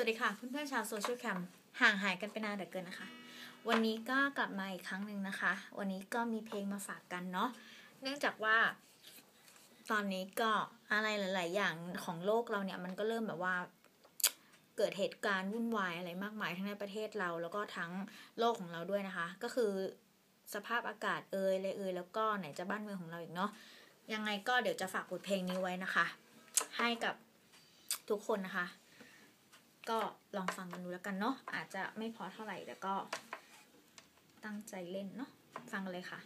วัสดีค่ะเพื่อนๆชาวโซเชียลแคมห่างหายกันไปนานเหลือเกินนะคะ วันนี้ก็กลับมาอีกครั้งหนึ่งนะคะ วันนี้ก็มีเพลงมาฝากกันเนาะเนื่องจากว่า ตอนนี้ก็อะไรหลาย ๆ อย่างของโลกเราเนี่ยมันก็เริ่มแบบว่า เกิดเหตุการณ์วุ่นวายอะไรมากมายทั้งในประเทศเราแล้วก็ทั้งโลกของเราด้วยนะคะ ก็คือสภาพอากาศเอ่ยอะไรเอ่ยแล้วก็ไหนจะบ้านเมืองของเราอีกเนาะยังไงก็เดี๋ยวจะฝากบทเพลงนี้ไว้นะคะ ให้กับทุกคนนะคะ ก็ลองฟังกันดูแล้วกันเนาะอาจจะไม่พอเท่าไหร่แต่ก็ตั้งใจเล่นเนาะฟังเลยค่ะ